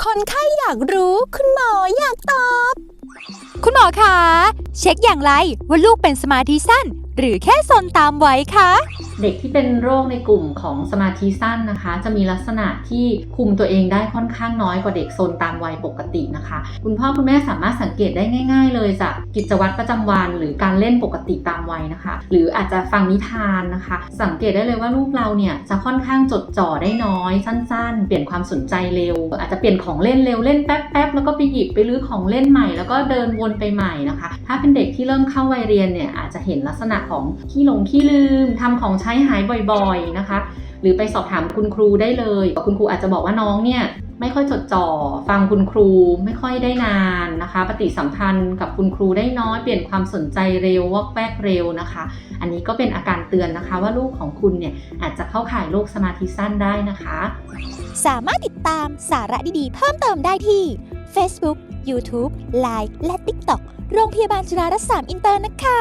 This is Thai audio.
คนไข้อยากรู้คุณหมออยากตอบ คุณหมอคะ เช็คอย่างไรว่าลูกเป็นสมาธิสั้น หรือแค่ซนตามวัยคะ เด็กที่เป็นโรคในกลุ่มของสมาธิสั้นนะคะ จะมีลักษณะที่คุมตัวเองได้ค่อนข้างน้อยกว่าเด็กโซนตามวัยปกตินะคะ คุณพ่อคุณแม่สามารถสังเกตได้ง่าย ๆ เลยจากกิจวัตรประจำวัน หรือการเล่นปกติตามวัยนะคะ หรืออาจจะฟังนิทานนะคะ สังเกตได้เลยว่าลูกเราเนี่ยจะค่อนข้างจดจ่อได้น้อย สั้น ๆ เปลี่ยนความสนใจเร็ว อาจจะเปลี่ยนของเล่นเร็วเล่นแป๊บๆแล้วก็ไปหยิบไปรื้อของเล่นใหม่แล้วก็เดินวนไปใหม่นะคะ ถ้าเป็นเด็กที่เริ่มเข้าวัยเรียนเนี่ยอาจจะเห็นลักษณะของขี้หลงขี้ลืมทำของใช้หายบ่อยๆนะคะ หรือไปสอบถามคุณครูได้เลย คุณครูอาจจะบอกว่าน้องเนี่ยไม่ค่อยจดจ่อ ฟังคุณครูไม่ค่อยได้นานนะคะ ปฏิสัมพันธ์กับคุณครูได้น้อย เปลี่ยนความสนใจเร็ววอกแวกเร็วนะคะ อันนี้ก็เป็นอาการเตือนนะคะว่าลูกของคุณเนี่ยอาจจะเข้าข่ายโรคสมาธิสั้นได้นะคะ สามารถติดตามสาระดีๆ เพิ่มเติมได้ที่ Facebook YouTube Line และ TikTok โรงพยาบาลจุฬารัตน์3อินเตอร์นะคะ